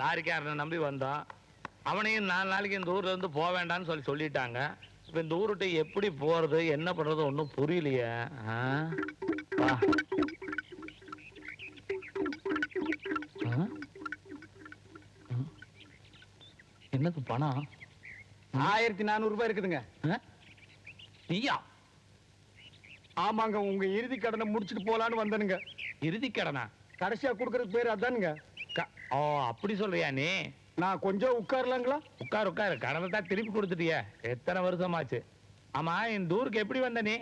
லாரிக்காரனை நம்பி வந்தோம். அவனையும் நாலு நாளைக்கு இந்த ஊர்ல இருந்து போக வேண்டாம்னு சொல்லி சொல்லிட்டாங்க. இப்ப இந்த ஊருட்டு எப்படி போறது என்ன பண்றது ஒன்றும் புரியலையே? என்னது பணம்? ஆயிரத்தி நானூறு ரூபாய் இருக்குதுங்க? நீயா ஆமாங்க உங்க இறுதி கடனை முடிச்சிட்டு போலான்னு வந்தனுங்க. இறுதி கடனா? கடைசியா கொடுக்கறது பேர் அதானுங்க. ஓ அப்படி சொல்றியா நீ? நான் கொஞ்சம் உட்காரலாங்களா? உட்கார் உட்கார். தான் திருப்பி கொடுத்துட்டிய. எத்தனை வருஷமாச்சு? ஆமா இந்த ஊருக்கு எப்படி வந்த நீ?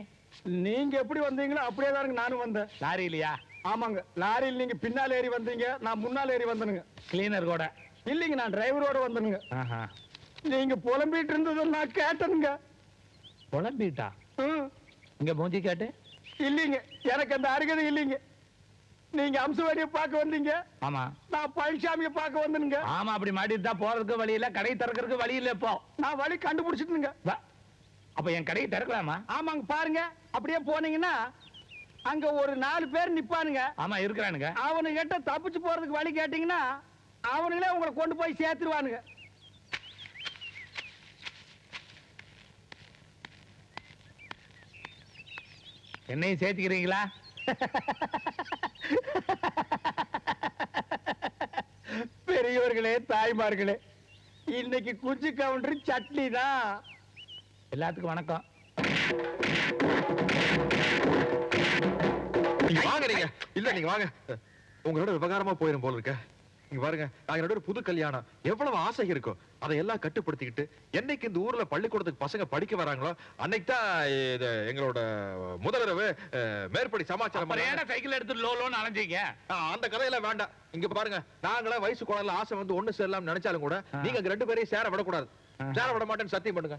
நீங்க எப்படி வந்தீங்களோ அப்படியே தானுங்க நானும் வந்தேன். லாரி இல்லையா? ஆமாங்க. லாரியில் நீங்க பின்னால் ஏறி வந்தீங்க. நான் முன்னால் ஏறி வந்தனுங்க. கிளீனர் கூட. இல்லைங்க நான் டிரைவரோட வந்தனுங்க. நீங்க புலம்பிட்டு இருந்ததை நான் கேட்டனுங்க. புலம்பிட்டா. இங்க மூஞ்சி காட்டு. இல்லைங்க எனக்கு அந்த அருகதை இல்லைங்க. நீங்க அம்சவாடியை பார்க்க வந்தீங்க. ஆமா. நான் பழனிசாமியை பார்க்க வந்தனுங்க. ஆமா அப்படி மாட்டிட்டு தான் போறதுக்கு வழி இல்ல கடை திறக்கிறதுக்கு வழி இல்ல இப்போ. நான் வழி கண்டுபிடிச்சிட்டுங்க. அப்ப என் கடையை திறக்கலாமா? ஆமாங்க பாருங்க. அப்படியே போனீங்கன்னா அங்க ஒரு நாலு பேர் நிப்பானுங்க. ஆமா இருக்கிறானுங்க. அவனுகிட்ட தப்பிச்சு போறதுக்கு வழி கேட்டீங்கன்னா அவனுங்களே உங்களை கொண்டு போய் சேர்த்துருவானுங்க. என்னையும் சேர்த்துக்கிறீங்களா? பெரியவர்களே தாய்மார்களே இன்னைக்கு குஞ்சு கவுண்டர் சட்னி தான். எல்லாத்துக்கும் வணக்கம். நீங்க வாங்க நீங்க. இல்ல நீங்க வாங்க. உங்களோட விவகாரமா போயிரும் போல இருக்க. நீங்க பாருங்க நாங்க ரெண்டு புது கல்யாணம். எவ்வளவு ஆசை இருக்கும் அதை எல்லாம் கட்டுப்படுத்திக்கிட்டு என்னைக்கு இந்த ஊர்ல பள்ளிக்கூடத்துக்கு பசங்க படிக்க வராங்களோ அன்னைக்கு தான் எங்களோட முதலிரவு மேற்படி சமாச்சாரம் சைக்கிள் எடுத்து லோ லோன்னு அலைஞ்சீங்க? அந்த கதையெல்லாம் வேண்டாம். இங்க பாருங்க நாங்களே வயசு குழந்தைல ஆசை வந்து ஒண்ணு சேரலாம் நினைச்சாலும் கூட. நீங்க ரெண்டு பேரையும் சேர விடக்கூடாது. சேர விட மாட்டேன்னு சத்தியம் பண்ணுங்க.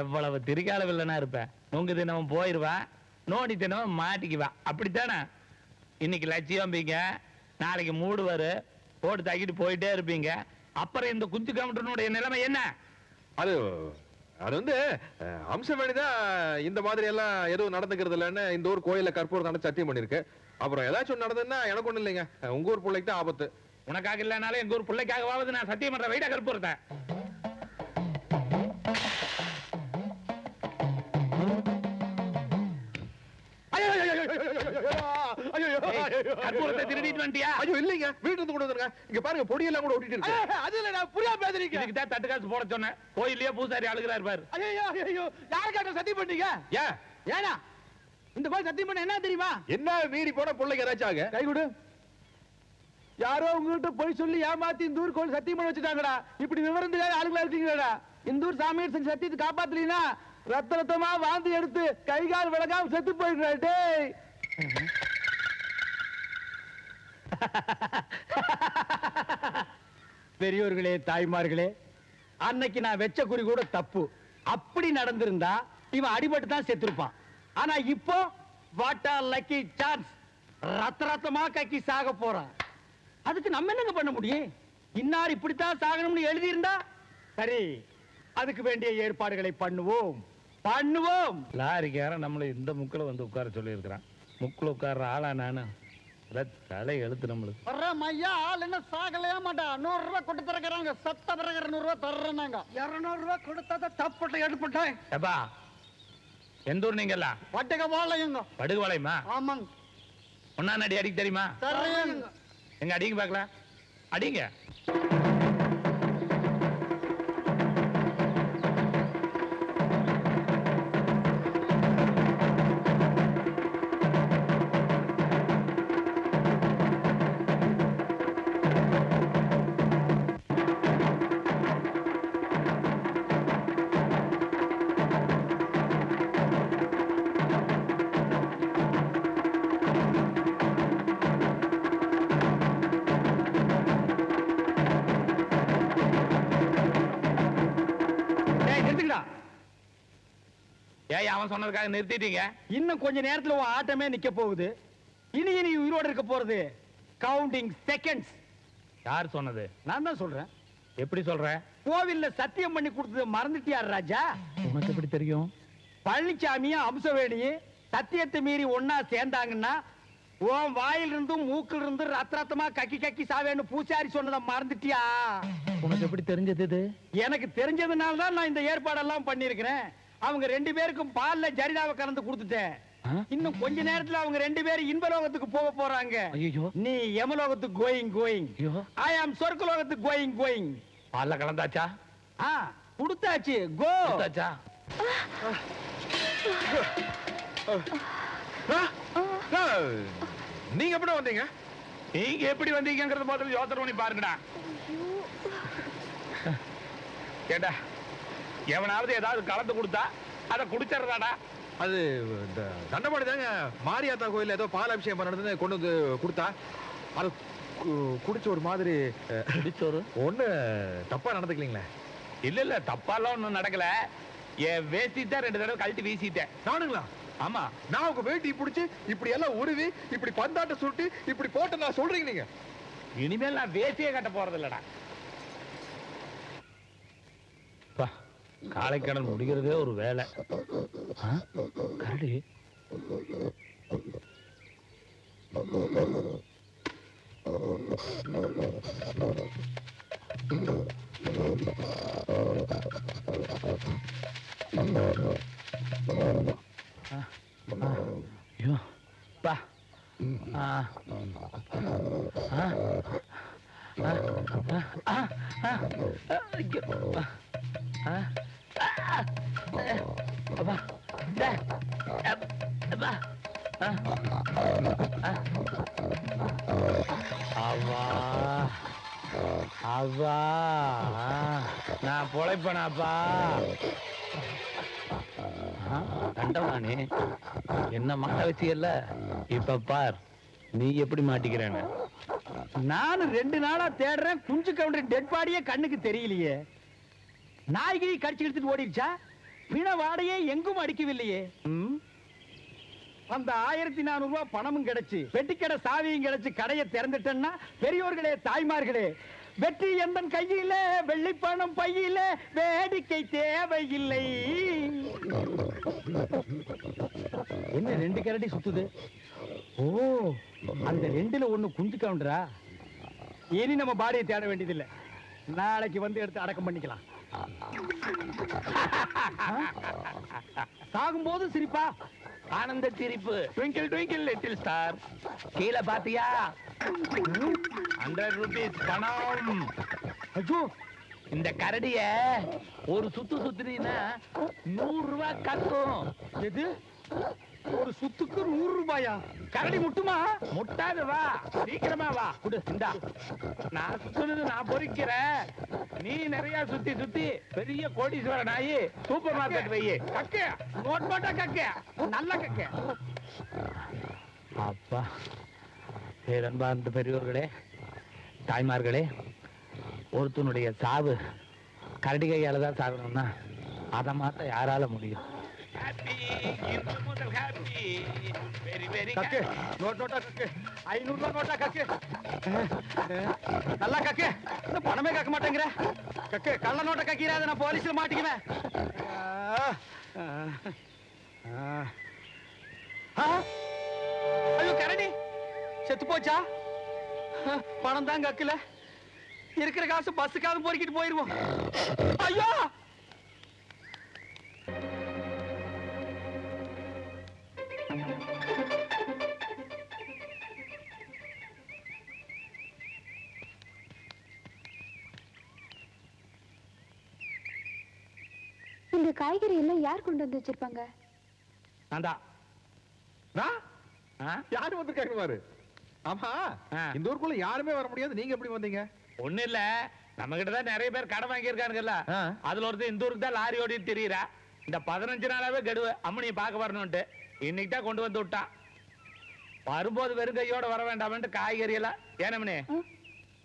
எவ்வளவு திரிகால வில்லனா இருப்ப நுங்கு தினமும் போயிருவா நோண்டி தினமும் மாட்டிக்குவா. அப்படித்தானே? இன்னைக்கு லட்சியம் பீங்க. நாளைக்கு மூடுவாரு. போட்டு தாக்கிட்டு போயிட்டே இருப்பீங்க. அப்புறம் இந்த குஞ்சு கவுண்டனுடைய நிலைமை என்ன? அது அது வந்து அஹ், அம்சவேணிதான் இந்த மாதிரி எல்லாம் எதுவும் நடந்துக்கிறது இல்லைன்னு இந்த ஊர் கோயில்ல கற்பூரம் தானே சத்தியம் பண்ணிருக்கு அப்புறம் ஏதாச்சும் நடந்ததுன்னா எனக்கு ஒண்ணும் இல்லைங்க. உங்க ஊர் பிள்ளைக்கு தான் ஆபத்து. உனக்காக இல்லைனாலும் எங்க ஊர் பிள்ளைக்காகவாவது நான் சத்தியம் பண்ற வைடா கற்பூரத்தை. கற்பூரத்தை திருடிட்டு வந்துட்டியா? ஐயோ இல்லைங்க. வீட்டுல இருந்து கொண்டு வந்துருங்க. இங்க பாருங்க பொடியெல்லாம் கூட ஒட்டிட்டு இருக்கு. அது இல்ல நான் புரியா பேசுறீங்க. இதுக்கு தான் தட்டு காசு போட சொன்னேன். கோயிலே பூசாரி அழுகிறாரு பாரு. ஐயோ ஐயோ யாருக்காட்ட சத்தியம் பண்ணீங்க ஏன்? ஏனா இந்த கோயில் சத்தியம் பண்ண என்ன தெரியுமா? என்ன மீறி போன பிள்ளைக்கு ஏதாச்சும் ஆக? கை கொடு. யாரோ உங்ககிட்ட போய் சொல்லி ஏமாத்தி இந்த ஊர் கோயில் சத்தியம் பண்ண வச்சுட்டாங்கடா. இப்படி விவரம் தெரியாத ஆளுங்களா இருக்கீங்கடா இந்த ஊர் சாமியார் செஞ்ச சத்தியத்தை காப்பாத்தலீனா ரத்த ரத்தமா வாந்தி எடுத்து கை கால் விளக்காம செத்து போயிடுறா டேய். பெரியோர்களே தாய்மார்களே அன்னைக்கு நான் வெச்ச குறி கூட தப்பு. அப்படி நடந்திருந்தா இவன் அடிபட்டு தான் செத்துருப்பான். ஆனா இப்போ வாட் ஆர் லக்கி சான்ஸ் ரத்த ரத்தமா கக்கி சாக போறான். அதுக்கு நம்ம என்னங்க பண்ண முடியும்? இன்னார் இப்படித்தான் சாகணும்னு எழுதியிருந்தா? சரி அதுக்கு வேண்டிய ஏற்பாடுகளை பண்ணுவோம். பண்ணுவோம். லாரிக்காரன் நம்மளை இந்த முக்கில் வந்து உட்கார சொல்லியிருக்கிறான். முக்கில் உட்கார்ற ஆளா நானு? தலை எழுத்து நம்மளுக்கு. வர்றேன் ஐயா ஆள் என்ன சாகலையா மாட்டா. நூறு ரூபாய் கொண்டு தரக்குறாங்க சத்த பிறகு இருநூறு ரூபாய் தர்றேனாங்க இருநூறு ரூபாய் கொடுத்தா தப்பட்ட எடுப்பட்டேன் ஏப்பா எந்த ஊர் நீங்கெல்லாம் வட்டக வாழையுங்க படுகுவாளையமா? ஆமாங்க. ஒன்னா நடி அடிக்க தெரியுமா? தர்றேங்க எங்க அடிங்க பார்க்கலாம். அடிங்க. அவன் சொன்னதுக்காக நிறுத்திட்டீங்க. இன்னும் கொஞ்ச நேரத்துல உன் ஆட்டமே நிக்க போகுது. இனி இனி உயிரோட இருக்க போறது கவுண்டிங் செகண்ட்ஸ் யார் சொன்னது? நான் தான் சொல்றேன். எப்படி சொல்ற? கோவில்ல சத்தியம் பண்ணி கொடுத்தது மறந்துட்டியார் ராஜா? உனக்கு எப்படி தெரியும்? பழனிசாமியும் அம்சவேணியும் சத்தியத்தை மீறி ஒன்னா சேர்ந்தாங்கன்னா உன் வாயில் இருந்தும் மூக்கில் இருந்து ரத்த ரத்தமா கக்கி கக்கி சாவேன்னு பூசாரி சொன்னதை மறந்துட்டியா? உனக்கு எப்படி தெரிஞ்சது இது? எனக்கு தெரிஞ்சதுனால தான் நான் இந்த ஏற்பாடெல்லாம் பண்ணியிருக்கிறேன். அவங்க ரெண்டு பேருக்கும் பால்ல ஜரிதாவை கலந்து கொடுத்துட்டேன்? இன்னும் கொஞ்ச நேரத்துல அவங்க ரெண்டு பேரும் இன்பலோகத்துக்கு போக போறாங்க. ஐயோ நீ யமலோகத்துக்கு கோயிங் கோயிங். ஐ ஆம் சொர்க்கலோகத்துக்கு கோயிங் கோயிங். பால்ல கலந்தாச்சா? ஆ கொடுத்தாச்சு. கோ. கொடுத்தாச்சா? நீங்க எப்படி வந்தீங்க? நீங்க எப்படி வந்தீங்கங்கறது முதல்ல யோசனை பண்ணி பாருங்கடா. கேட்டா எவனாவது ஏதாவது கலந்து கொடுத்தா அதை குடிச்சிடுறாடா. அது இந்த தண்டபாடி தாங்க. மாரியாத்தா கோயில்ல ஏதோ பால் அபிஷேகம் பண்ணது கொண்டு வந்து கொடுத்தா. அது கு- குடிச்ச ஒரு மாதிரி அஹ், குடிச்சோறு? ஒண்ணு தப்பா நடந்துக்கலீங்களே. இல்ல இல்ல தப்பாலாம் ஒண்ணும் நடக்கல. என் வேஷ்டி தான் ரெண்டு தடவை கழட்டி வீசிட்டேன். நானுங்களா? ஆமா. நான் உங்க வேட்டி பிடிச்சி இப்படி எல்லாம் உருவி இப்படி பந்தாட்ட சுட்டி இப்படி போட்டு நான் சொல்றீங்க நீங்க. இனிமேல் நான் வேஷ்டியே கட்ட போறது இல்லடா காலைக்கடன் முடிகிறதே ஒரு வேலை ஆ? கரடி ஆ, ஆ, நான் பொழைப்பனாப்பா. ஆ, தண்டவாணி என்ன மாட்ட வச்சியல்ல இப்ப பார் நீ எப்படி மாட்டிக்கிறேன்னு. நானும் ரெண்டு நாளா தேடுறேன் குஞ்சு கவுண்டர் டெட் பாடியே கண்ணுக்கு தெரியலையே. நாய்கிரி கடிச்சு இழுத்துட்டு ஓடிடுச்சா? பிண வாடையே எங்கும் அடிக்கவில்லையே? அந்த ஆயிரத்தி நானூறு ரூபாய் பணமும் கிடைச்சு வெட்டிக்கடை சாவியும் கிடைச்சு கடையை திறந்துட்டேன்னா பெரியோர்களே தாய்மார்களே வெற்றி எந்த கையில வெள்ளிப்பணம் பையில வேடிக்கை தேவையில்லை. என்ன ரெண்டு கரடி சுத்துது? ஓ அந்த ரெண்டுல ஒண்ணு குஞ்சு கவுண்டரா? இனி நம்ம பாடியை தேட வேண்டியதில்லை. நாளைக்கு வந்து எடுத்து அடக்கம் பண்ணிக்கலாம். சாகும்போது சிரிப்பா? ஆனந்த சிரிப்பு. ட்விங்கிள் ட்விங்கிள் லிட்டில் ஸ்டார் கீழே பாத்தியா? ஹண்ட்ரட் ருபீஸ் பணம் இந்த கரடிய ஒரு சுத்து சுத்துனீங்கன்னா நூறு ரூபாய் கட்டும் எது? ஒரு சுத்துக்கு நூறு ரூபாயா? கரடி முட்டுமா? முட்டாது வா. சீக்கிரமா வா. குடு இந்தா. நான் சுத்துனது நான் பொறிக்கிறேன். நீ நிறைய சுத்தி சுத்தி பெரிய கோடீஸ்வரன் நாயி சூப்பர் மார்க்கெட் வையே கக்க. நோட் போட்டா கக்க. நல்ல கக்க. அப்பா பேரன்பார்ந்த பெரியோர்களே தாய்மார்களே ஒருத்தனுடைய சாவு கரடி கையால் தான் சாகணும்னா அதை மாற்ற யாரால முடியும்? கக்கு நோட் நோட்டா கக்கு ஐநூறு ரூபாய் நோட்டா கக்கு நல்லா கக்கு இந்த பணமே கக்க மாட்டேங்கிற. கக்கு கள்ள நோட்டை கக்கிறாத நான் போலீஸ்ல மாட்டிக்குவேன். ஆ, ஆ, ஆ. ஐயோ கரடி. செத்து போச்சா? பணம் தான் கக்கல இருக்கிற காசு பஸ்ஸுக்காவது பொறுக்கிட்டு போயிருவோம். ஐயோ! இந்த காய்கறி எல்லாம் யார் கொண்டு வந்து வச்சிருப்பாங்க? நான்தா. நான்? ஆ? யாரு வந்திருக்காங்க பாரு. ஆமா. இந்த ஊருக்குள்ள யாருமே வர முடியாது. நீங்க எப்படி வந்தீங்க? ஒண்ணு இல்ல. நம்ம கிட்ட தான் நிறைய பேர் கடன் வாங்கியிருக்கானுங்கல்ல. அதுல ஒருத்தர் இந்த ஊருக்கு தான் லாரி ஓடிட்டு தெரியுறா. இந்த பதினஞ்சு நாளாவே கெடுவு. அம்மனியை பார்க்க வரணும்ட்டு இன்னைக்கு தான் கொண்டு வந்து விட்டான். வரும்போது வெறும் கையோட வர வேண்டாம்னு காய்கறி எல்லாம். ஏனமனே.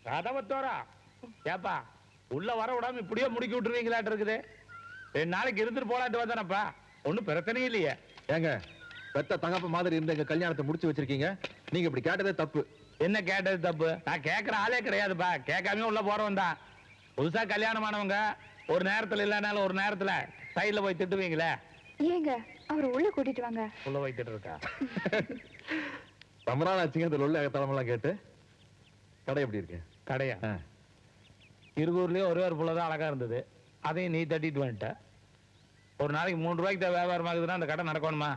கதவத்தோரா ஏப்பா உள்ள வர விடாம இப்படியே முடுக்கி விட்டுருவீங்களாட்டு இருக்குது. ரெண்டு நாளைக்கு இருந்துட்டு போலான்ட்டு வந்தானப்பா. ஒண்ணும் பிரச்சனையும் இல்லையே. ஏங்க பெத்த தகப்ப மாதிரி இருந்த எங்க கல்யாணத்தை முடிச்சு வச்சிருக்கீங்க? நீங்க இப்படி கேட்டதே தப்பு. என்ன கேட்டது தப்பு? நான் கேட்கற ஆளே கிடையாதுப்பா. கேட்காம உள்ள போறவன் தான். புதுசா கல்யாணம் ஆனவங்க ஒரு நேரத்துல இல்லைனாலும் ஒரு நேரத்துல சைடுல போய் திட்டுவீங்களே? ஏங்க அவரை உள்ள கூட்டிட்டு வாங்க. உள்ள போய் திட்டு இருக்கா ரொம்ப நாள் ஆச்சுங்க லொல்லு அகத்தளமெல்லாம் கேட்டு. கடை எப்படி இருக்கு? கடையா? ஆ. இருகூர்லயே ஒரே ஒரு புள்ள தான் அழகா இருந்தது. அதையும் நீ தட்டிட்டு வந்துட்ட. ஒரு நாளைக்கு மூணு ரூபாய்க்கு தான் வியாபாரம் ஆகுதுன்னா அந்த கடை நடக்கணுமா?